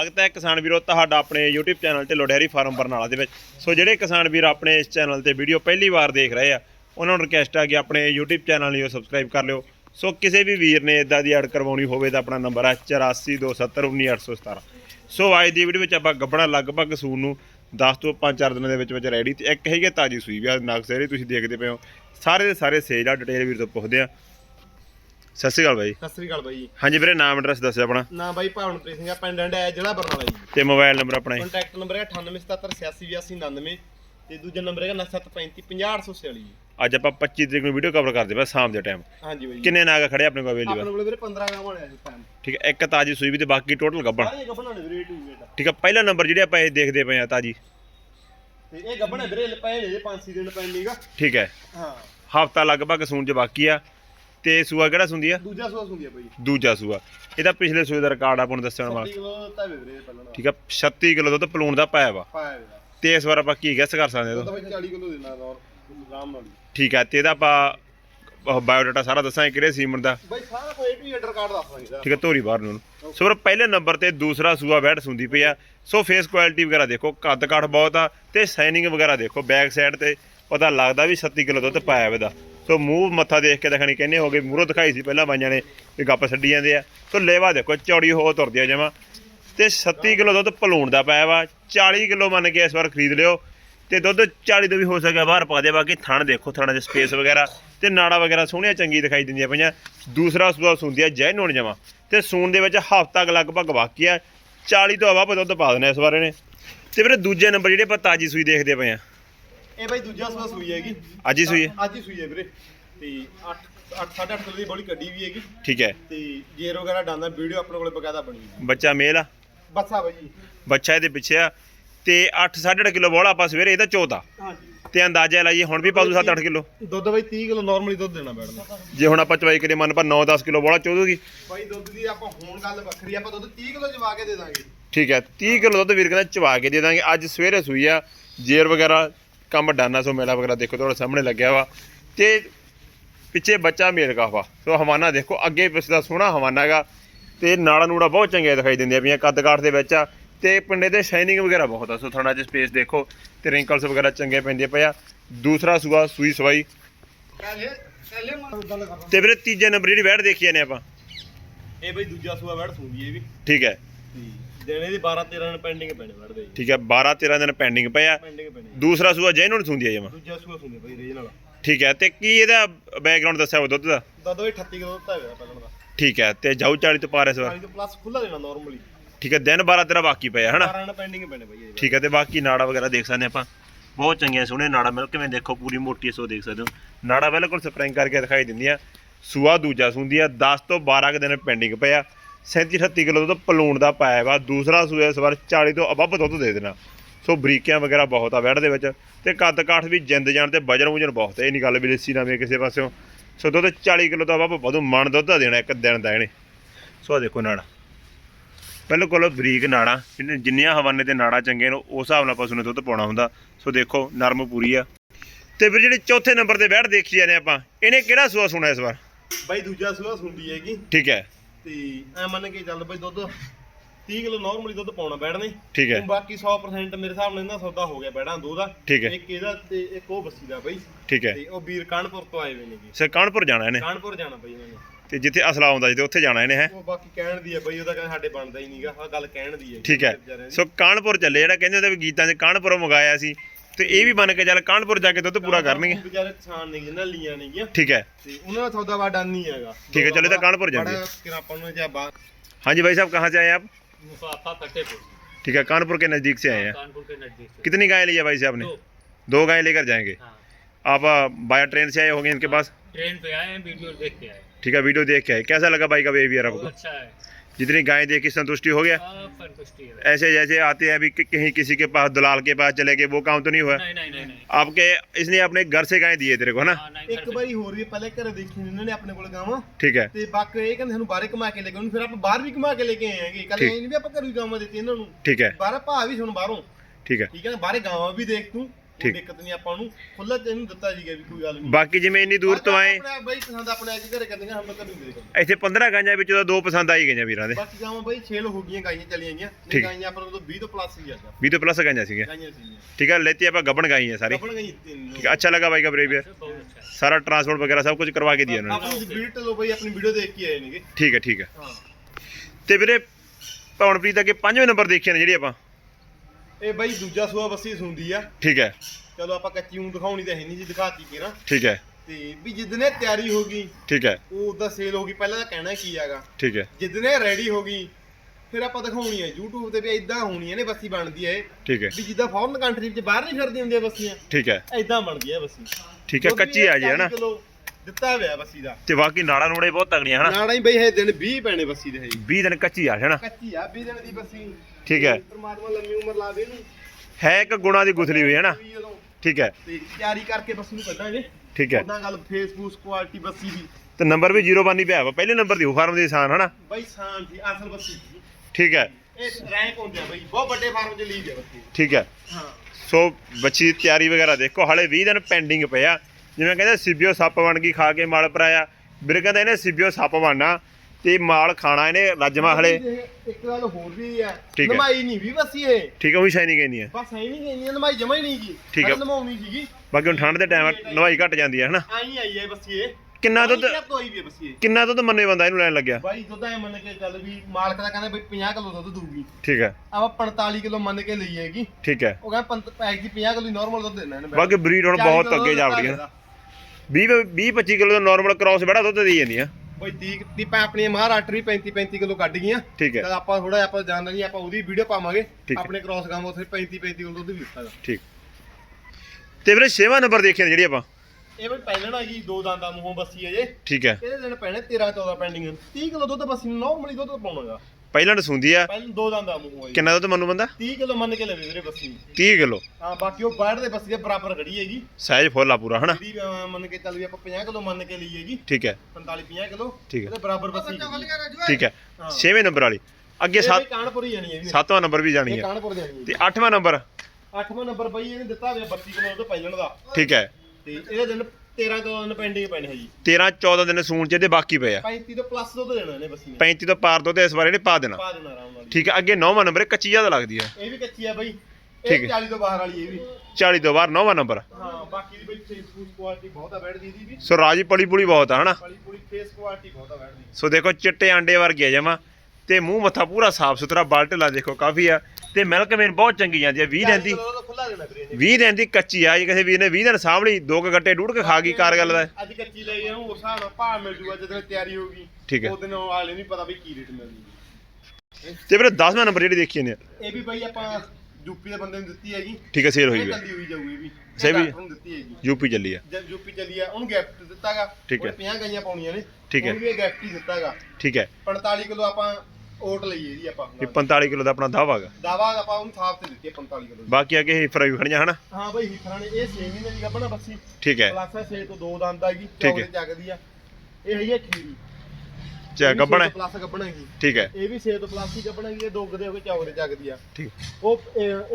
ਸਵਾਗਤ ਹੈ ਕਿਸਾਨ ਵੀਰੋ ਤੁਹਾਡਾ ਆਪਣੇ YouTube ਚੈਨਲ ਤੇ ਲੋਡੈਰੀ ਫਾਰਮ ਬਰਨਾਲਾ ਦੇ ਵਿੱਚ। ਸੋ ਜਿਹੜੇ ਕਿਸਾਨ ਵੀਰ ਆਪਣੇ ਇਸ ਚੈਨਲ ਤੇ ਵੀਡੀਓ ਪਹਿਲੀ ਵਾਰ ਦੇਖ ਰਹੇ ਆ, ਉਹਨਾਂ ਨੂੰ ਰਿਕਵੈਸਟ ਆ ਕਿ ਆਪਣੇ YouTube ਚੈਨਲ ਨੂੰ ਸਬਸਕ੍ਰਾਈਬ ਕਰ ਲਿਓ। ਸੋ ਕਿਸੇ ਵੀ ਵੀਰ ਨੇ ਇਦਾਂ ਦੀ ਐਡ ਕਰਵਾਉਣੀ ਹੋਵੇ ਤਾਂ ਆਪਣਾ ਨੰਬਰ ਹੈ 8427191817 ਸੋ ਅੱਜ ਦੀ ਵੀਡੀਓ ਵਿੱਚ ਆਪਾਂ ਗੱਬਣਾ ਲਗਭਗ ਸੂਨ ਨੂੰ 10 ਤੋਂ 5-4 ਦਿਨਾਂ ਦੇ ਵਿੱਚ ਵਿੱਚ ਰੈਡੀ ਤੇ ਇੱਕ ਹੈਗੀ ਆ ਤਾਜੀ ਸੂਈ ਵੀ ਆ ਸਹਿਰੀ ਤੁਸੀਂ ਦੇਖਦੇ ਪਏ ਹੋ। ਸਾਰੇ ਦੇ ਸਾਰੇ ਸੇਜ ਆ ਡਿਟੇਲ ਵੀਰ ਤੋਂ ਪੁੱਛਦੇ ਆ। ਸਤਿ ਸ਼੍ਰੀ ਅਕਾਲ ਬਾਈ। ਸਤਿ ਸ੍ਰੀ ਅਕਾਲ ਬਾਈ। ਹਾਂਜੀ ਵੀਰੇ ਨਾਮ ਐਡਰੈਸ ਦੱਸਿਓ ਆਪਣਾ। ਨਾ ਬਾਈ ਭਾਵਨਪ੍ਰੀਤ ਸਿੰਘ ਆ ਪਿੰਡ ਹੈ ਜ਼ਿਲ੍ਹਾ ਬਰਨਾਲਾ ਜੀ। ਤੇ ਮੋਬਾਈਲ ਨੰਬਰ ਆਪਣਾ ਜੀ। ਕੰਟੈਕਟ ਨੰਬਰ ਹੈ 9877888899 ਤੇ ਦੂਜਾ ਨੰਬਰ ਹੈਗਾ 9735 ਜੀ। ਅੱਜ ਆਪਾਂ 25 ਤਰੀਕ ਨੂੰ ਵੀਡੀਓ ਕਵਰ ਕਰਦੇ ਪਏ ਸ਼ਾਮ ਦੇ ਟਾਈਮ ਹਾਂਜੀ ਬਾਈ ਕਿੰਨੇ ਨਾਗ ਖੜੇ ਆਪਣੇ ਕੋਲ ਅਵੇਲੇਬਲ ਆਪਣੇ ਕੋਲ ਵੀਰੇ 15 ਗਾਵਾਂ ਵਾਲਿਆ ਸੀ ਟਾਈਮ ਠੀਕ ਹੈ ਇੱਕ ਤਾਜੀ ਸੂਈ ਵੀ ਤੇ ਬਾਕੀ ਟੋਟਲ ਗੱਬਣ ਸਾਰੇ ਗੱਬਣਾ ਨੇ ਵੀਰੇ ਟੂ ਬੇਟਾ ਠੀਕ ਹੈ ਪਹਿਲਾ ਨੰਬਰ ਜਿਹੜੇ ਆਪਾਂ ਇਹ ਦੇਖਦੇ ਪਏ ਆ ਤਾਜੀ। ਤੇ ਇਹ ਗੱਬਣਾ ਵੀਰੇ ਪਏ ਜੇ 5-6 ਦਿਨ ਆ ਠੀਕ ਹੈ। ਹਾਂ। ਹਫਤਾ ਲਗਭਗ ਸੂਣ ਚ ਬਾਕੀ ਆ। ਤੇ ਸੂਆ ਕਿਹੜਾ ਸੁੰਦੀ ਆ? ਦੂਜਾ ਸੋਸ ਹੁੰਦੀ ਆ ਬਾਈ। ਦੂਜਾ ਸੂਆ। ਇਹਦਾ ਪਿਛਲੇ ਸੂਏ ਦਾ ਰਿਕਾਰਡ ਆਪਾਂ ਨੂੰ ਦੱਸਣ ਵਾਲਾ। 30 ਕਿਲੋ ਤਾਂ ਵੀਰੇ ਪਹਿਲਾਂ ਦਾ ਠੀਕ ਹੈ 36 ਕਿਲੋ ਦੁੱਧ ਪਲੂਣ ਦਾ ਪਾਇਆ ਵਾ। ਪਾਇਆ ਵੀਰਾ ਤੇ ਇਸ ਵਾਰ ਆਪਾਂ ਕੀ ਗੈਸ ਕਰ ਸਕਦੇ ਉਹ ਹਾਂ ਤਾਂ ਬਾਈ 40 ਕਿਲੋ ਦੇਣਾ ਰੌਰ ਆਰਾਮ ਨਾਲ ਹੀ। ਠੀਕ ਹੈ ਤੇ ਇਹਦਾ ਆਪਾਂ ਬਾਇਓਡਾਟਾ ਸਾਰਾ ਦੱਸਾਂਗੇ ਕਿਹੜੇ ਸੀਮਨ ਦਾ। ਬਾਈ ਸਾਰਾ ਕੋਈ ਟੂ ਐਡਰ ਕਾਰਡ ਦੱਸ ਦਾਂਗੇ ਠੀਕ ਹੈ ਧੋਰੀ ਬਾਹਰ ਨੂੰ। ਸੋ ਫਿਰ ਪਹਿਲੇ ਨੰਬਰ ਤੇ ਦੂਸਰਾ ਸੂਆ ਬੈਠ ਸੁੰਦੀ ਪਈ ਆ। ਸੋ ਫੇਸ ਕੁਆਲਿਟੀ ਵਗੈਰਾ ਦੇਖੋ ਕੱਦ ਕਾਠ ਬਹੁਤ ਆ ਤੇ ਸਾਈਨਿੰਗ ਵਗੈਰਾ ਦੇਖੋ ਬੈਕ ਸਾਈਡ ਤੇ ਪਤਾ ਲੱਗਦਾ ਵੀ 37 ਕਿਲੋ ਦੁੱਧ ਪਾਇਆ ਵਾ ਇਹਦਾ। ਸੋ ਮੂੰਹ ਮੱਥਾ ਦੇਖ ਕੇ ਦੇਖਣੀ ਕਹਿੰਦੇ ਹੋਗੇ ਮੂਹਰੋਂ ਦਿਖਾਈ ਸੀ ਪਹਿਲਾਂ ਬਾਈਆਂ ਨੇ ਵੀ ਗੱਪ ਛੱਡੀ ਜਾਂਦੇ ਆ। ਸੋ ਲੇਵਾ ਦੇਖੋ, ਚੌੜੀ ਹੋ ਤੁਰਦੀ ਆ ਜਮਾ। ਤੇ 37 ਕਿਲੋ ਦੁੱਧ ਪਲੂਣ ਦਾ ਪਾਇਆ ਵਾ 40 ਕਿਲੋ ਮੰਨ ਕੇ ਇਸ ਵਾਰ ਖਰੀਦ ਲਿਓ। ਤੇ ਦੁੱਧ 40 ਤੋਂ ਵੀ ਹੋ ਸਕਿਆ, ਬਾਹਰ ਪਾ ਦੇ ਬਾਕੀ ਥਣ ਦੇਖੋ, ਥਣਾਂ 'ਚ ਸਪੇਸ ਵਗੈਰਾ। ਤੇ ਨਾੜਾ ਵਗੈਰਾ ਸੋਹਣੀਆਂ ਚੰਗੀ ਦਿਖਾਈ ਦਿੰਦੀਆਂ ਪਈਆਂ। ਦੂਸਰਾ ਸੂਆ ਸੁੰਦੀ ਆ ਜੈ ਨੋਣ ਜਮਾ। ਤੇ ਸੂਣ ਦੇ ਵਿੱਚ ਹਫ਼ਤਾ ਕੁ ਲਗਭਗ ਬਾਕੀ ਆ। 40 ਤੋਂ ਆਵਾ ਦੁੱਧ ਪਾ ਦੇਣਾ ਇਸ ਵਾਰ ਇਹਨੇ। ਤੇ ਵੀਰੇ ਦੂਜੇ ਨੰਬਰ ਜਿਹੜੇ ਆਪਾਂ ਤਾਜੀ ਸੂਈ ਦੇਖਦੇ ਪਏ ਆ। ਇਹ ਬਾਈ ਦੂਜਾ ਸੋਸ ਸੂਈ ਹੈਗੀ। ਅੱਜ ਹੀ ਸੂਈ ਹੈ। ਅੱਜ ਹੀ ਸੂਈ ਹੈ ਵੀਰੇ। ਤੇ 8 8 8.5 ਕਿਲੋ ਦੀ ਬੋਲੀ ਕੱਢੀ ਵੀ ਹੈਗੀ। ਠੀਕ ਹੈ। ਤੇ ਜੇਰ ਵਗੈਰਾ ਡਾਂਦਾ ਵੀਡੀਓ ਆਪਣੇ ਕੋਲੇ ਬਕਾਇਦਾ ਬਣੀ ਹੋਈ ਬੱਚਾ ਮੇਲ ਆ? ਬੱਸਾ ਬਾਈ ਬੱਚਾ ਇਹਦੇ ਪਿੱਛੇ ਆ। ਤੇ 8 8.5 ਕਿਲੋ ਬੋਲਾ ਆਪਾਂ ਸਵੇਰੇ ਇਹਦਾ ਚੌਥਾ ਹਾਂਜੀ। ਤੇ ਅੰਦਾਜ਼ਾ ਲਾਈਏ ਹੁਣ ਵੀ ਪਾਉ 7-8 ਕਿਲੋ। ਦੁੱਧ ਬਾਈ 30 ਕਿਲੋ ਨਾਰਮਲੀ ਦੁੱਧ ਦੇਣਾ ਪੈਣਾ ਜੇ ਹੁਣ ਆਪਾਂ ਚਵਾਈ ਕਰੀਏ ਮੰਨ ਪਾ 9-10 ਕਿਲੋ ਬੋਲਾ ਚੋਦੂਗੀ ਬਾਈ ਦੁੱਧ ਦੀ ਆਪਾਂ ਹੁਣ ਗੱਲ ਵੱਖਰੀ ਆਪਾਂ ਦੁੱਧ 30 ਕਿਲੋ ਜਵਾ ਕੇ ਦੇ ਦਾਂਗੇ। ਠੀਕ ਹੈ 30 ਕਿਲੋ ਦੁੱਧ ਵੀਰ ਕਹਿੰਦਾ ਚਵਾ ਕੇ ਦੇ ਦਾਂਗੇ। ਅੱਜ ਸਵੇਰੇ ਸੂਈ ਆ ਜੇਰ ਵਗੈਰਾ ਕੰਮ ਡਾਨਾ ਸੋ ਮੇਲਾ ਵਗੈਰਾ ਦੇਖੋ ਤੁਹਾਡੇ ਸਾਹਮਣੇ ਲੱਗਿਆ ਵਾ। ਤੇ ਪਿੱਛੇ ਬੱਚਾ ਮੇਲ ਕਾਫਾ ਸੋ ਹਵਾਨਾ ਦੇਖੋ ਅੱਗੇ ਪਿਛਲਾ ਸੋਹਣਾ ਹਵਾਨਾ ਹੈਗਾ। ਤੇ ਨਾੜਾ ਨੂੜਾ ਬਹੁਤ ਚੰਗੇ ਦਿਖਾਈ ਦਿੰਦੀਆਂ ਪਈਆਂ ਕੱਦ ਕਾਠ ਦੇ ਵਿੱਚ ਆ। ਤੇ ਪਿੰਡੇ ਤੇ ਸ਼ਾਈਨਿੰਗ ਵਗੈਰਾ ਬਹੁਤ ਆ। ਸੋ ਥੋੜਾ ਜਿਹਾ ਸਪੇਸ ਦੇਖੋ ਤੇ ਰਿੰਕਲਸ ਵਗੈਰਾ ਚੰਗੇ ਪੈਂਦੇ ਪਏ ਆ। ਦੂਸਰਾ ਸੂਆ ਸੂਈ ਸਵਾਈ। ਤੇ ਵੀਰੇ ਤੀਜੇ ਨੰਬਰ ਜਿਹੜੀ ਵੈਟ ਦੇਖੀ ਜਾਂਦੇ ਆਪਾਂ। ਇਹ ਬਾਈ ਦੂਜਾ ਸੂਆ ਵੜ ਸੂਗੀ ਇਹ ਵੀ। ਠੀਕ ਹੈ। ਦੇਣੇ ਦੀ 12 13 ਦਿਨ ਪੈਂਡਿੰਗ ਪੈਣੇ ਵੜਦੇ ਜੀ। ਠੀਕ ਹੈ 12 13 ਦਿਨ ਪੈਂਡਿੰਗ ਪਏ ਆ। ਪੈਂਡਿੰਗ ਪੈਣੇ ਦੂਸਰਾ ਸੂਆ ਜੈਨੂਨ ਸੁੰਦੀ ਆ ਜਮਾ? ਦੂਜਾ ਸੂਆ ਸੁਣਦੇ ਬਾਈ ਰੇਜ ਨਾਲ। ਠੀਕ ਹੈ ਤੇ ਕੀ ਇਹਦਾ ਬੈਕਗ੍ਰਾਉਂਡ ਦੱਸਿਆ ਉਹ ਦੁੱਧ ਦਾ? ਬਾਈ 38 ਕਿਲੋ ਦਿੱਤਾ ਹੈਗਾ ਪਹਿਲਾਂ ਦਾ। ਠੀਕ ਹੈ ਤੇ ਜਾਊ 40 ਤੋਂ ਪਾਰ ਇਸ ਵਾਰ। 40 ਤੋਂ ਪਲੱਸ ਖੁੱਲਾ ਦੇਣਾ ਨਾਰਮਲੀ ਠੀਕ ਹੈ ਦਿਨ 12 ਤੇਰਾ ਬਾਕੀ ਪਿਆ ਹਨਾ? 12 ਦਿਨ ਪੈਂਡਿੰਗ ਪੈਣੇ ਇਹ ਠੀਕ ਹੈ ਤੇ ਬਾਕੀ ਨਾੜਾ ਵਗੈਰਾ ਦੇਖ ਸਕਦੇ ਆਪਾਂ। ਬਹੁਤ ਚੰਗੀਆਂ ਸੋਹਣੇ ਨਾੜਾ ਮਿਲ ਕਿਵੇਂ ਦੇਖੋ ਪੂਰੀ ਮੋਟੀ ਸੋ ਦੇਖ ਸਕਦੇ ਹੋ। ਨਾੜਾ ਬਿਲਕੁਲ ਸਪਰਿੰਗ ਕਰਕੇ ਦਿਖਾਈ ਦਿੰਦੀਆਂ। ਸੂਆ ਦੂਜਾ ਸੁੰਦੀ ਆ 10 ਤੋਂ 12 ਕੁ ਦਿਨ ਪੈਂਡਿੰਗ ਪਿਆ 37 38 ਕਿਲੋ ਦੁੱਧ ਪਲੂਣ ਦਾ ਪਾਇਆ ਵਾ। ਦੂਸਰਾ ਸੂਆ ਇਸ ਵਾਰ 40 ਤੋਂ ਅਬੱਬ ਦੁੱਧ ਦੇ ਦੇਣਾ। ਸੋ ਬਰੀਕਿਆਂ ਵਗੈਰਾ ਬਹੁਤ ਆ ਵੈੜ ਦੇ ਵਿੱਚ। ਤੇ ਕੱਦ ਕਾਠ ਵੀ ਜਿੰਦ ਜਾਣ ਤੇ ਵਜਨ ਵੁਜਨ ਬਹੁਤ ਹੈ ਇਹ ਨਹੀਂ ਗੱਲ ਵੀ ਲੱਸੀ ਨਾ ਵੇ ਕਿਸੇ ਪਾਸਿਓਂ। ਸੋ ਦੁੱਧ 40 ਕਿਲੋ ਤੋਂ ਅਬੱਬ ਵਧੂ। ਮਣ ਦੁੱਧ ਦਾ ਦੇਣਾ ਇੱਕ ਦਿਨ ਦਾ ਇਹਨੇ। ਸੋ ਆਹ ਦੇਖੋ ਨਾੜਾ। ਬਿਲਕੁਲ ਬਰੀਕ ਨਾੜਾ। ਜਿੰਨੇ- ਜਿੰਨੀਆਂ ਹਵਾਨੇ ਤੇ ਨਾੜਾ ਚੰਗੇ ਨੇ ਉਸ ਹਿਸਾਬ ਨਾਲ ਪਸ਼ੂ ਨੇ ਦੁੱਧ ਪਾਉਣਾ ਹੁੰਦਾ। ਸੋ ਦੇਖੋ ਨਰਮ ਪੂਰੀ ਆ। ਤੇ ਫਿਰ ਜਿਹੜੇ ਚੌਥੇ ਨੰਬਰ ਤੇ ਬੈਠ ਦੇਖੀ ਜਾਂਦੇ ਆਪਾਂ ਇਹਨੇ ਕਿਹੜਾ ਸੂਆ ਸੁਣਾ ਇਸ ਵਾਰ? ਬਾਈ ਦੂਜਾ ਸੂਆ ਸੁਣਦੀ ਹੈਗੀ। ਠੀਕ ਹੈ। ਤੇ ਐ ਮੰਨ ਕੇ ਚੱਲ ਬਾਈ ਦੁੱਧ 30 ਕਿਲੋ ਨਾਰਮਲੀ ਦੁੱਧ ਪਾਉਣਾ ਬੈੜਨੇ ਠੀਕ ਹੈ। ਬਾਕੀ 100% ਮੇਰੇ ਹਿਸਾਬ ਨਾਲ ਇਹਦਾ ਸੌਦਾ ਹੋ ਗਿਆ ਬੈੜਾਂ ਦੋ ਦਾ। ਠੀਕ ਹੈ। ਇੱਕ ਇਹਦਾ ਤੇ ਇੱਕ ਉਹ ਬੱਸੀ ਦਾ ਬਾਈ। ਠੀਕ ਹੈ। ਤੇ ਉਹ ਵੀਰ ਕਾਨਪੁਰ ਤੋਂ ਆਏ ਹੋਏ ਨੇਗੇ ਸੇ ਕਾਨਪੁਰ ਜਾਣਾ ਇਹਨੇ? ਕਾਨਪੁਰ ਜਾਣਾ ਬਾਈ ਇਹਨਾਂ ਨੇ। ਤੇ ਜਿੱਥੇ ਅਸਲਾ ਆਉਂਦਾ ਤੇ ਉੱਥੇ ਜਾਣਾ ਇਹਨੇ ਹੈ? ਉਹ ਬਾਕੀ ਕਹਿਣ ਦੀ ਹੈ ਬਾਈ ਉਹਦਾ ਕਹਿੰਦਾ ਸਾਡੇ ਬਣਦਾ ਹੀ ਨਹੀਂਗਾ ਆਹ ਗੱਲ ਕਹਿਣ ਦੀ ਹੈ ਠੀਕ ਹੈ। ਸੋ ਕਾਨਪੁਰ ਚੱਲੇ ਜਿਹੜਾ ਕਹਿੰਦੇ ਹੁੰਦੇ ਵੀ ਗੀਤਾਂ 'ਚ ਕਾਨਪੁਰੋਂ ਮੰਗਾਇਆ ਸੀ ਤੇ ਇਹ ਵੀ ਬਣ ਕੇ ਚੱਲ ਕਾਨਪੁਰ ਜਾ ਕੇ ਦੁੱਧ ਪੂਰਾ ਕਰਨਗੇ ਵਿਚਾਰੇ ਕਿਸਾਨ ਨੇ ਜਿਹਨਾਂ ਲੀਆਂ ਨੇਗੀਆਂ ਠੀਕ ਹੈ ਤੇ ਉਹਨਾਂ ਦਾ ਸੌਦਾ ਵਾ ਡਨ ਨਹੀਂ ਹੈਗਾ ਠੀਕ ਹੈ, ਚਲੋ ਇਹ ਤਾਂ ਕਾਨਪੁਰ ਜਾਂਦੇ ਬੜਾ ਕਿਰਾਪਾਂ ਨੂੰ ਜਾਂ ਬਾਹਰ ਹਾਂਜੀ भाई साहब कहाँ से आए आप मुसाफा फतेहपुर ठीक है कानपुर के नज़दीक से आए हैं कानपुर के नजदीक से कितनी गायें ली है भाई साहब ने दो दो गायें लेकर जाएंगे हाँ आप बाया ट्रेन से आए होंगे इनके पास ट्रेन पे आए हैं वीडियो देख के आए ठीक है वीडियो देख के आए कैसा लगा भाई का बिहेवियर बहुत आपको अच्छा है जितनी गायें देखी संतुष्टि हो गया सब संतुष्टि है ऐसे जैसे आते हैं अभी कि- कहीं किसी के पास दलाल के पास चले गए वो काम तो नहीं हुआ नहीं नहीं नहीं नहीं आपके इसने अपने घर से गायें दिए तेरे को ना हाँ, नहीं, घर ਇੱਕ से- ਵਾਰੀ ਹੋਰ ਵੀ ਪਹਿਲੇ ਘਰੇ ਦੇਖੀ ਨੇ ਇਹਨਾਂ ਨੇ ਆਪਣੇ ਕੋਲ ਗਾਵਾਂ ठीक है ਤੇ ਬਾਕੀ ਇਹ ਕਹਿੰਦੇ ਸਾਨੂੰ ਬਾਹਰੇ ਕਮਾ ਕੇ ਲੈ ਕੇ ਉਹਨੂੰ ਫਿਰ ਆਪਾਂ ਬਾਹਰ ਵੀ ਕਮਾ ਕੇ ਲੈ ਕੇ ਆਏ ਆਂਗੇ ਕੱਲ ਠੀਕ। ਇਹ ਨਹੀਂ ਵੀ ਆਪਾਂ ਘਰੋਂ ਹੀ ਗਾਵਾਂ ਦਿੱਤੀ ਇਹਨਾਂ ਨੂੰ ठीक है ਬਾਹਰ ਭਾਅ ਵੀ ਸੁਣ ਬਾਹਰੋਂ ठीक है ਠੀਕ ਹੈ ਨਾ ਬਾਹਰੇ ਗਾਵਾਂ ਵੀ ਦੇਖ ਤੂੰ ਕੋਈ ਆਪਾਂ ਨੂੰ ਖੁੱਲਾ ਇਹਨੂੰ ਬਾਕੀ ਜਿਵੇਂ ਇੰਨੀ ਦੂਰ ਤੋਂ ਆਏ। ਇੱਥੇ 15 ਗਾਂਜਾਂ ਵਿੱਚੋਂ ਤਾਂ ਦੋ ਪਸੰਦ ਆਈ ਗਈਆਂ ਵੀਰਾਂ ਦੇ। ਬਾਕੀ ਜਾਵਾਂ ਬਾਈ 6 ਹੋ ਗਈਆਂ ਠੀਕ। ਗਾਈਆਂ ਲੈਤੀ ਆਪਾਂ ਗੱਬਣ ਗਾਈਆਂ ਸਾਰੇ। ਠੀਕ ਆ, ਅੱਛਾ ਲੱਗਾ ਬਾਈ ਕਬਰੇਵੀਅਰ ਸਾਰਾ ਟਰਾਂਸਪੋਰਟ ਵਗੈਰਾ ਸਭ ਕੁਝ ਕਰਵਾ ਕੇ ਦਿਆ ਇਹਨਾਂ ਨੇ। ਆਪਾਂ ਨੂੰ ਵੀਡੀਓ ਤੋਂ ਬਾਈ ਆਪਣੀ ਵੀਡੀਓ ਦੇਖ ਕੇ ਆਏ ਨੇਗੇ। ਠੀਕ ਹੈ ਠੀਕ ਹੈ। ਤੇ ਵੀਰੇ ਪਵਨਪ੍ਰੀਤ ਅੱਗੇ ਪੰਜਵੇਂ ਨੰਬਰ ਦੇਖਿਆ ਨੇ ਜਿਹੜੇ ਆਪਾਂ। ਇਹ ਬਾਈ ਦੂਜਾ ਸੂਆ ਬੱਸੀ ਸੁੰਦੀ ਆ। ਠੀਕ ਹੈ। ਚਲੋ ਆਪਾਂ ਕੱਚੀ ਨੂੰ ਦਿਖਾਉਣੀ ਤਾਂ ਹੈ ਨਹੀਂ ਜੀ ਦਿਖਾਤੀ ਕਿਰਾ ਠੀਕ ਹੈ। ਤੇ ਵੀ ਜਿੱਦਨੇ ਤਿਆਰੀ ਹੋ ਗਈ ਠੀਕ ਹੈ। ਉਹ ਉਹਦਾ ਸੇਲ ਹੋ ਗਈ ਪਹਿਲਾਂ ਤਾਂ ਕਹਿਣਾ ਕੀ ਹੈਗਾ। ਠੀਕ ਹੈ। ਜਿੱਦਨੇ ਰੈਡੀ ਹੋ ਗਈ ਫਿਰ ਆਪਾਂ ਦਿਖਾਉਣੀ ਹੈ। YouTube ਤੇ ਵੀ ਇਦਾਂ ਹੋਣੀ ਹੈ ਨੇ ਬੱਸੀ ਬਣਦੀ ਹੈ ਇਹ। ਠੀਕ ਹੈ। ਵੀ ਜਿੱਦਾਂ ਫੋਰਨ ਕੰਟਰੀ 'ਚ ਬਾਹਰ ਨਹੀਂ ਫਿਰਦੀ ਹੁੰਦੀਆਂ ਬੱਸੀਆਂ। ਠੀਕ ਹੈ। ਇਦਾਂ ਬਣਦੀ ਹੈ ਬੱਸੀ। ਠੀਕ ਹੈ ਕੱਚੀ ਆ ਜੇ 40 ਕਿਲੋ ਦਿੱਤਾ ਹੋਇਆ ਬੱਸੀ ਦਾ। ਤੇ ਬਾਕੀ ਨਾੜਾ ਨੂੜੇ ਬਹੁਤ ਤਗੜੀਆਂ ਹਨਾ? ਨਾੜਾ ਹੀ ਬਈ ਇਹ ਦਿਨ 20 ਪੈਣੇ ਬੱਸੀ ਦੇ ਹੈ ਜੀ 20 ਦਿਨ ਕੱਚੀ ਆ ਹਨਾ? ਕੱਚੀ ਆ 20 ਦਿਨ ਦੀ ਬੱਸੀ। ਠੀਕ ਹੈ। ਪਰਮਾਤਮਾ ਲੰਮੀ ਉਮਰ ਲਾਵੇ ਇਹਨੂੰ। ਹੈ ਇੱਕ ਗੁਣਾ ਦੀ ਗੁਥਲੀ ਹੋਈ ਹਨਾ? ਠੀਕ ਹੈ। ਤੇ ਤਿਆਰੀ ਕਰਕੇ ਬੱਸੀ ਨੂੰ ਕੱਢਾਂਗੇ। ਠੀਕ ਹੈ। ਉਦਾਂ ਗੱਲ ਫੇਸਬੁੱਕ ਕੁਆਲਿਟੀ ਬੱਸੀ ਦੀ। ਤੇ ਨੰਬਰ ਵੀ 0 ਹੀ ਪਿਆ ਵਾ ਪਹਿਲੇ ਨੰਬਰ ਦੀ ਫਾਰਮ ਦੀ ਇਨਸਾਨ ਹਨਾ? ਬਈ ਸ਼ਾਨ ਦੀ ਅਸਲ ਬੱਸੀ। ਠੀਕ ਹੈ। ਇਹ ਰੈਂਕ ਹੁੰਦੇ ਆ ਬਈ ਬਹੁਤ ਵੱਡੇ ਫਾਰਮ 'ਚ ਲੀਡ ਹੈ ਬੱਸੀ। ਠੀਕ ਹੈ। ਹਾਂ। ਸੋ ਬੱਚੀ ਦੀ ਤਿਆਰੀ ਵਗੈਰਾ ਦੇਖੋ ਹਲੇ 20 ਦਿਨ ਪੈਂਡਿੰਗ ਪਿਆ ਜਿਵੇਂ ਕਹਿੰਦੇ ਸਿਬਿਓ ਸੱਪ ਬਣ ਗਈ ਖਾ ਕੇ ਮਾਲ ਪਰਾਇਆ ਵੀਰੇ ਕਹਿੰਦੇ ਇਹਨੇ ਸਿਬਿਓ ਸੱਪ ਬਣਨਾ ਤੇ ਮਾਲ ਖਾਣਾ ਇਹਨੇ ਲੱਜਮਾ ਹਲੇ। ਇੱਕ ਗੱਲ ਹੋਰ ਵੀ ਠੀਕ ਹੈ। ਨਮਾਈ ਨਹੀਂ ਵੀ ਬੱਸੀ ਇਹ। ਠੀਕ ਹੈ ਉਹੀ ਸ਼ਾਈਨਿੰਗ ਕਹਿੰਦੀ ਹੈ ਬਸ ਐ ਨਹੀਂ ਕਹਿੰਦੀ ਨਮਾਈ ਜਮਾ ਹੀ ਨਹੀਂ ਜੀ ਠੀਕ ਹੈ। ਨਮਾਉਣੀ ਸੀਗੀ। ਬਾਕੀ ਹੁਣ ਠੰਡ ਦੇ ਟਾਈਮ ਨਵਾਈ ਘਟ ਜਾਂਦੀ ਹੈ ਹਨਾ? ਆਈ ਆਈ ਹੈ ਬੱਸੀ ਇਹ। ਕਿੰਨਾ ਦੁੱਧ ਆਈ ਤੋਂ ਆਈ ਵੀ ਹੈ ਬੱਸੀ ਇਹ। ਕਿੰਨਾ ਦੁੱਧ ਮੰਨੇ ਬੰਦਾ ਇਹਨੂੰ ਲੈਣ ਲੱਗਿਆ? ਬਾਈ ਦੁੱਧ ਐ ਮੰਨ ਕੇ ਚੱਲ ਵੀ ਮਾਲਕ ਦਾ ਕਹਿੰਦਾ ਬਈ 50 ਕਿਲੋ ਦੁੱਧ ਦਊਗੀ। ਠੀਕ ਹੈ। ਆਪਾਂ 45 ਕਿਲੋ ਮੰਨ ਕੇ ਲਈ ਹੈਗੀ। ਠੀਕ ਹੈ। ਉਹ ਕਹਿੰਦਾ ਪੈਕ ਦੀ 50 ਕਿਲੋ ਨਾਰਮਲ ਦੁੱਧ ਦੇਣਾ ਇਹਨੇ ਬਾਕੀ ਬਰੀਡ ਹੁਣ 40 ਬਹੁਤ ਅੱਗੇ ਜਾਵੜੀ ਹੈ 20 20 25 ਕਿਲੋ ਦਾ ਨਾਰਮਲ ਕ੍ਰਾਸ ਬੜਾ ਦੁੱਧ ਦੇਈ ਜਾਂਦੀ ਆ। ਬਈ 30 ਦੀ ਪੈ ਆਪਣੀ ਮਹਾਰਾਸ਼ਟਰ ਵੀ 35 35 ਕਿਲੋ ਕੱਢ ਗਈਆਂ। ਠੀਕ ਹੈ। ਤਾਂ ਆਪਾਂ ਥੋੜਾ ਆਪਾਂ ਜਾਣਦੇ ਨਹੀਂ ਆਪਾਂ ਉਹਦੀ ਵੀਡੀਓ ਪਾਵਾਂਗੇ। ਆਪਣੇ ਕ੍ਰਾਸ ਗਾਮ ਉੱਥੇ 35 35 ਕਿਲੋ ਦੁੱਧ ਵੀ ਦਿੱਤਾ ਗਾ। ਠੀਕ। ਤੇ ਵੀਰੇ 6ਵਾਂ ਨੰਬਰ ਦੇਖਿਆ ਜਿਹੜੀ ਆਪਾਂ। ਇਹ ਬਈ ਪਹਿਲਣ ਆ ਗਈ ਦੋ ਦੰਦਾਂ ਮੂੰਹੋਂ ਬੱਸੀ ਅਜੇ ਠੀਕ ਹੈ। ਇਹਦੇ ਦਿਨ ਪੈਣੇ 13 14 ਪੈਂਡਿੰਗ 30 ਕਿਲੋ ਦੁੱਧ ਬੱਸੀ ਨੂੰ ਨਾਰਮਲੀ ਦੁੱਧ ਪਾਉਣਾਗਾ ਪਹਿਲਾਂ ਨਸੂੰਦੀ ਆ। ਪਹਿਲਾਂ ਦੋ ਦੰਦਾਂ ਮੂੰਹੋਂ ਅਜੇ ਕਿੰਨਾ ਦੁੱਧ ਮੰਨੂ ਬੰਦਾ? 30 ਕਿਲੋ ਮੰਨ ਕੇ ਲਵੇ ਵੀਰੇ ਬੱਸੀ ਨੂੰ। 30 ਕਿਲੋ। ਹਾਂ ਬਾਕੀ ਉਹ ਬਾਹਰ ਦੇ ਬੱਸੀ ਦੇ ਬਰਾਬਰ ਖੜੀ ਹੈਗੀ। ਸਾਈਜ਼ ਫੁੱਲ ਆ ਪੂਰਾ ਹਨਾ? ਜਿਹੜੀ ਅਹ, ਮੰਨ ਕੇ ਚੱਲ ਵੀ ਆਪਾਂ 50 ਕਿਲੋ ਮੰਨ ਕੇ ਲਈ ਹੈਗੀ। ਠੀਕ ਹੈ। 45 50 ਕਿਲੋ। ਠੀਕ ਹੈ। ਇਹਦੇ ਬਰਾਬਰ ਬੱਸੀ। ਠੀਕ ਹੈ। ਹਾਂ। 6ਵੇਂ ਨੰਬਰ ਵਾਲੀ। ਅੱਗੇ ਇਹ 7 ਬਈ ਕਾਨਪੁਰ ਹੀ ਜਾਣੀ ਹੈ ਵੀ 7ਵਾਂ ਨੰਬਰ ਵੀ ਜਾਣੀ ਇਹ ਹੈ। ਕਾਨਪੁਰ ਜਾਣੀ ਹੈ। ਤੇ 8ਵਾਂ ਨੰਬਰ? ਅੱਠਵਾਂ ਨੰਬਰ ਬਈ ਇਹਨੇ ਦਿੱਤਾ ਹੋਇਆ 32 ਕਿਲੋ ਤੋਂ ਪਹਿਲਣ ਦਾ। ਠੀਕ ਹੈ। ਤੇ ਇਹਦੇ ਦਿਨ 13 ਤੋਂ ਦਿਨ ਪੈਂਡਿੰਗ ਪੈਣੇ ਹੈ ਜੀ। 13 14 ਦਿਨ ਸੂਣ ਚ ਇਹਦੇ ਬਾਕੀ ਪਏ ਆ। 35 ਤੋਂ ਪਲੱਸ ਦੁੱਧ ਦੇਣਾ ਇਹਨੇ ਬੱਸੀ ਨੇ 35 ਤੋਂ ਪਾਰ ਦੁੱਧ ਇਸ ਵਾਰ ਇਹਨੇ ਪਾ ਦੇਣਾ। ਪਾ ਦੇਣਾ ਆਰਾਮ ਨਾਲ ਜੀ। ਠੀਕ ਹੈ ਅੱਗੇ 9ਵਾਂ ਨੰਬਰ ਇਹ ਕੱਚੀ ਜ਼ਿਆਦਾ ਲੱਗਦੀ ਹੈ ਇਹ ਵੀ ਕੱਚੀ ਆ ਬਈ। ਠੀਕ ਇਹ ਹੈ। 40 ਤੋਂ ਬਾਹਰ ਵਾਲੀ ਇਹ ਵੀ। 40 ਤੋਂ ਬਾਅਦ 9ਵਾਂ ਨੰਬਰ। ਹਾਂ ਬਾਕੀ ਦੀ ਬਈ ਫੇਸ ਫੂਸ ਕੁਆਲਿਟੀ ਬਹੁਤ ਆ ਬੈਠਦੀ ਇਹਦੀ ਵੀ। ਸੋ ਰਾਜੀ ਪਲੀ ਪੁਲੀ ਬਹੁਤ ਆ ਹਨਾ? ਵਾਲੀ ਪੂਰੀ ਫੇਸ ਕੁਆਲਿਟੀ ਬਹੁਤ ਆ ਬੈਠਦੀ ਸੋ ਦੇਖੋ ਚਿੱਟੇ ਆਂਡੇ ਵਰਗੇ ਆ ਜਮਾ। ਤੇ ਮੂੰਹ ਮੱਥਾ ਪੂਰਾ ਸਾਫ਼ ਸੁਥਰਾ ਬਾਲਟਲਾ ਦੇਖੋ ਕਾਫੀ ਆ ਤੇ ਮਿਲਕ ਮੇਨ ਬਹੁਤ ਚੰਗੀ ਜਾਂਦੀ ਆ 20 ਦਿਨ ਦੀ ਖੁੱਲਾ ਦੇਣਾ ਵੀਰੇ ਇਹਨੇ 20 ਦਿਨ ਦੀ ਕੱਚੀ ਆ ਜੇ ਕਿਸੇ ਵੀਰ ਨੇ 20 ਦਿਨ ਸਾਂਭਲੀ ਦੋ ਕੁ ਗੱਟੇ ਡੂੜ ਕੇ ਖਾ ਗਈ ਕਾਰ ਗੱਲ ਦਾ। ਅੱਜ ਕੱਚੀ ਲਈ ਇਹਨੂੰ ਉਸ ਹਿਸਾਬ ਨਾਲ ਭਾਅ ਮਿਲ ਜੂਗਾ ਜਦੋਂ ਤਿਆਰੀ ਹੋਊਗੀ ਠੀਕ ਹੈ। ਉਹ ਦਿਨ ਵਾਲੇ ਨਹੀਂ ਪਤਾ ਵੀ ਕੀ ਰੇਟ ਮਿਲਣੀ ਤੇ ਫਿਰ 10ਵਾਂ ਨੰਬਰ ਜਿਹੜੀ ਦੇਖੀ ਨੇ। ਇਹ ਵੀ ਬਈ ਆਪਾਂ ਯੂਪੀ ਦੇ ਬੰਦੇ ਨੂੰ ਦਿੱਤੀ ਹੈਗੀ। ਠੀਕ ਹੈ ਸੇਲ ਹੋਈ ਵੀ ਚੱਲੀ ਹੋਈ ਜਾਊ ਇਹ ਵੀ ਸਹੀ ਵੀ? ਦਿੱਤੀ ਹੈਗੀ। ਯੂਪੀ ਚੱਲੀ ਆ। ਜਦ ਯੂਪੀ ਚੱਲੀ ਆ ਉਹਨੂੰ ਗਿਫਟ ਦਿੱਤਾਗਾ। ਠੀਕ ਹੈ। 50 ਗਾਈਆਂ ਪਾਉਣੀਆਂ ਨੇ। ਠੀਕ ਹੈ। ਉਹਨੂੰ ਵੀ ਗਿਫਟ ਹੀ ਦਿੱਤਾਗਾ। ਠੀਕ ਹੈ। 45 ਕਿਲੋ ਆਪਾਂ ਓਟ ਲਈ ਇਹਦੀ ਆਪਾਂ ਇਹ 45 ਕਿਲੋ ਦਾ ਆਪਣਾ ਦਾਵਾ ਹੈਗਾ। ਦਾਵਾ ਆਪਾਂ ਉਹਨੂੰ ਥਾਪ ਤੇ ਦਿੱਤੀ ਹੈ 45 ਕਿਲੋ। ਬਾਕੀ ਆ ਕੇ ਹਿਫਰਾ ਵੀ ਖੜੀਆਂ ਹਨਾ? ਹਾਂ ਬਈ ਹਿੱਖਰਾਂ ਨੇ ਇਹ 6 ਮਹੀਨੇ ਦੀ ਗੱਭਣਾ ਬੱਸੀ ਠੀਕ ਹੈ। ਪਲੱਸ 6 ਤੋਂ 2 ਦੰਦ ਠੀਕ ਹੈ। ਚੌੜੇ ਚੱਕਦੀ ਆ। ਇਹ ਹੈਗੀ ਆ ਖੀਰੀ। ਚਾ ਗੱਬਣ ਹੈ। ਪਲੱਸ ਗੱਭਣਾ ਹੈਗੀ। ਠੀਕ ਹੈ। ਇਹ ਵੀ 6 ਤੋਂ ਪਲੱਸ ਹੀ ਗੱਭਣਾ ਹੈਗੀ ਇਹ ਦੁੱਗਦੇ ਹੋ ਕੇ ਚੌੜੇ ਚੱਕਦੀ ਆ। ਠੀਕ ਉਹ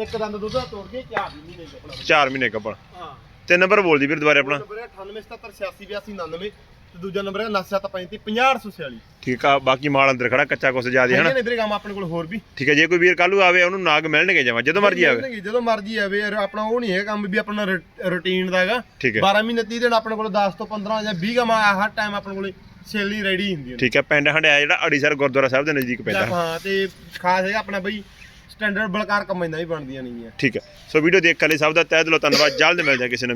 ਇੱਕ ਦੰਦ ਦੁੱਧ ਤੋੜ ਕੇ 4 ਮਹੀਨੇ ਗੱਭਣਾ। 4 ਮਹੀਨੇ ਗੱਬਣ ਹਾਂ। ਤੇ ਨੰਬਰ ਬੋਲ ਦੀ ਵੀਰ ਦੁਬਾਰੇ ਆਪਣਾ। ਨੰਬਰ ਹੈ 9877868299 ਤੇ ਦੂਜਾ ਨੰਬਰ ਹੈ 9735 50846 ਠੀਕ ਆ ਬਾਕੀ ਮਾਲ ਅੰਦਰ ਖੜਾ ਕੱਚਾ ਕੁਛ ਜ਼ਿਆਦਾ ਹਨਾ? ਹੈਗੇ ਨੇ ਵੀਰੇ ਕੰਮ ਆਪਣੇ ਕੋਲ ਹੋਰ ਵੀ। ਠੀਕ ਹੈ ਜੇ ਕੋਈ ਵੀਰ ਕੱਲੂ ਆਵੇ ਉਹਨੂੰ ਨਾਗ ਮਿਲਣਗੇ ਜਮਾ ਜਦੋਂ ਮਰਜ਼ੀ ਆਵੇ। ਮਿਲਣਗੇ, ਜਦੋਂ ਮਰਜ਼ੀ ਆਵੇ ਯਾਰ ਆਪਣਾ ਉਹ ਨਹੀਂ ਹੈ ਕੰਮ ਵੀ ਆਪਣਾ ਰੁਟੀਨ ਦਾ ਹੈਗਾ। ਠੀਕ ਹੈ 12 ਮਹੀਨੇ 30 ਦਿਨ ਆਪਣੇ ਕੋਲ 10 ਤੋਂ 15 ਜਾਂ 20 ਗਾਵਾਂ ਹਰ ਟਾਈਮ ਆਪਣੇ ਕੋਲ ਸੇਲੀ ਰੈਡੀ ਹੁੰਦੀਆਂ ਨੇ ਠੀਕ ਹੈ ਪਿੰਡ ਹੰਡਿਆ ਜਿਹੜਾ ਅੜੀਸਰ ਗੁਰਦੁਆਰਾ ਸਾਹਿਬ ਦੇ ਨਜ਼ਦੀਕ ਪੈਂਦਾ। ਹਾਂ ਤੇ ਖਾਸ ਹੈਗਾ ਆਪਣਾ ਬਈ ਸਟੈਂਡਰਡ ਬਲਕਾਰ ਕੰਬਾਈਨਾਂ ਵੀ ਬਣਦੀਆਂ ਨਹੀਂ ਆ ਠੀਕ ਹੈ ਸੋ ਵੀਡੀਓ ਦੇਖ ਕੇ ਲਈ ਸਭ ਦਾ ਤਹਿ ਦਿਲੋਂ ਧੰਨਵਾਦ ਜਲਦ ਮਿਲ ਜਾ ਕਿਸੇ ਨੂੰ